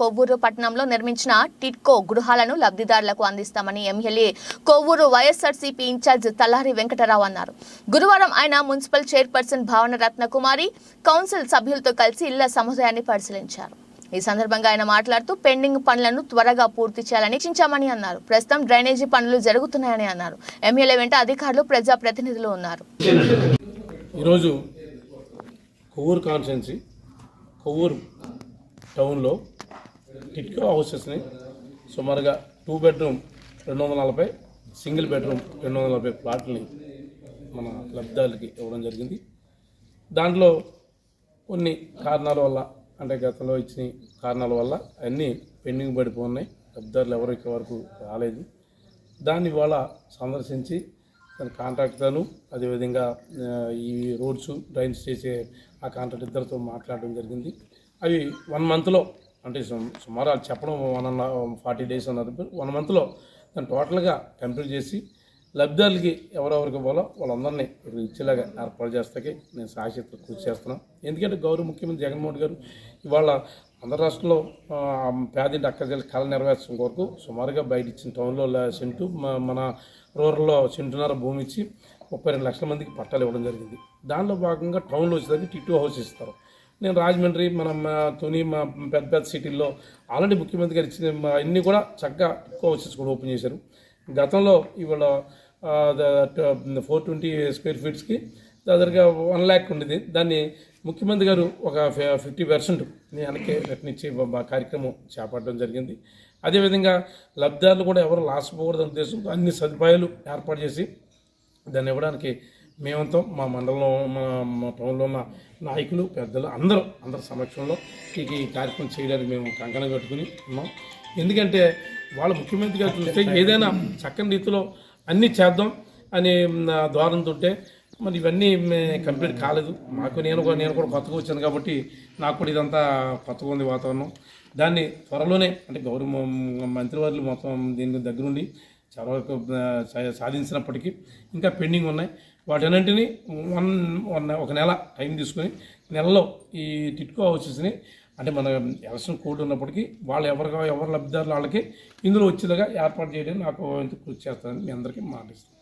కొవ్వూరు పట్టణంలో నిర్మించిన టిట్కో గృహాలను లబ్ధిదారులకు అందిస్తామని MLA Kovvur YSRCP incharge Tallari Venkata Rao అన్నారు. గురువారం ఆయన మున్సిపల్ చైర్పర్సన్ భావన రత్నకుమారి కౌన్సిల్ సభ్యులతో కలిసి ఇళ్ళ సముదాయాన్ని పరిశీలించారు. ఈ సందర్భంగా ఆయన మాట్లాడుతూ పెండింగ్ పనులను త్వరగా పూర్తి చేయాలని చించామని అన్నారు. ప్రస్తుతం డ్రైనేజీ పనులు జరుగుతున్నాయని అన్నారు. ఎమ్మెల్యే వెంట అధికారులు ప్రజాప్రతినిధులు ఉన్నారు. ఈరోజు కొవ్వూరు కాన్స్టెన్సీ కొవ్వూరు టౌన్లో టిట్కో హౌసెస్ని సుమారుగా టూ బెడ్రూమ్ రెండు వందల నలభై సింగిల్ బెడ్రూమ్ రెండు వందల నలభై ప్లాట్ని మన లబ్ధాలకి ఇవ్వడం జరిగింది. దాంట్లో కొన్ని కారణాల వల్ల అంటే గతంలో ఇచ్చిన కారణాల వల్ల అన్నీ పెండింగ్ పడిపోన్నాయి లబ్ధారులు ఎవరు వరకు రాలేదు. దాన్ని ఇవాళ సందర్శించి దాని కాంట్రాక్టర్ను అదేవిధంగా ఈ రోడ్స్ డ్రైన్స్ చేసే ఆ కాంట్రాక్ట్ ఇద్దరితో మాట్లాడడం జరిగింది. అవి వన్ మంత్లో అంటే సు- సుమారు అది చెప్పడం వన్ అండ్ ఫార్టీ డేస్ అన్నారు. వన్ మంత్లో దాన్ని టోటల్గా కంప్లీట్ చేసి లబ్ధిదారులకి ఎవరెవరికి పోలో వాళ్ళందరినీ ఇక్కడ ఇచ్చేలాగా ఏర్పాటు చేస్తాకి నేను సాక్షితో కృషి చేస్తున్నాను ఎందుకంటే గౌరవ ముఖ్యమంత్రి జగన్మోహన్ గారు ఇవాళ ఆంధ్ర రాష్ట్రంలో పేదింటి అక్క జిల్లా కళ నెరవేర్చడం కొరకు సుమారుగా బయట ఇచ్చిన టౌన్లో సెంటు మన రూరల్లో సెంటున్నర భూమి ఇచ్చి ముప్పై రెండు లక్షల మందికి పట్టాలు ఇవ్వడం జరిగింది. దానిలో భాగంగా టౌన్లో వచ్చేసరికి టిట్టు హౌస్ ఇస్తారు. నేను రాజమండ్రి మన మా తుని మా పెద్ద పెద్ద సిటీల్లో ఆల్రెడీ ముఖ్యమంత్రి గారు ఇచ్చిన అన్నీ అన్ని కూడా చక్కగా టిట్కో కూడా ఓపెన్ చేశారు. గతంలో ఇవాళ ఫోర్ ట్వంటీ స్క్వేర్ ఫీట్స్కి దాదాపుగా వన్ ల్యాక్ ఉండేది. దాన్ని ముఖ్యమంత్రి గారు ఒక ఫిఫ్టీ పర్సెంట్ వెనక్కి రిటర్న్ ఇచ్చే కార్యక్రమం చేపట్టడం జరిగింది. అదేవిధంగా లబ్ధిదారులు కూడా ఎవరు లాస్ పోకూడదనే ఉద్దేశంతో అన్ని సదుపాయాలు ఏర్పాటు చేసి దాన్ని ఇవ్వడానికి మేమంతా మా మండలంలో మా మా టౌన్లో ఉన్న నాయకులు పెద్దలు అందరూ అందరి సమక్షంలో ఈ కార్యక్రమం చేయడానికి మేము కంకణం కట్టుకుని ఉన్నాం. ఎందుకంటే వాళ్ళ ముఖ్యమంత్రి గారు చూస్తే ఏదైనా చక్కని రీతిలో అన్నీ చేద్దాం అనే ద్వారంతో ఉంటే మరి ఇవన్నీ కంప్లీట్ కాలేదు. మాకు నేను కూడా నేను కూడా కొత్తగా వచ్చాను కాబట్టి నాకు కూడా ఇదంతా కొత్తగా ఉంది వాతావరణం. దాన్ని త్వరలోనే అంటే గౌరవ మ- మంత్రివర్యులు మొత్తం దీని దగ్గరుండి చాలా వరకు సాధించినప్పటికీ ఇంకా పెండింగ్ ఉన్నాయి. వాటన్నింటినీ వన్ వన్ ఒక నెల టైం తీసుకొని నెలలో ఈ టిట్కో హౌసెస్ని అంటే మన ఎలక్షన్ కోడ్ ఉన్నప్పటికీ వాళ్ళు ఎవరు ఎవరు లబ్ధిదారులు వాళ్ళకి ఇందులో వచ్చేలాగా ఏర్పాటు చేయడానికి నాకు ఇంత కృషి చేస్తానని మీ అందరికీ మాటిస్తాను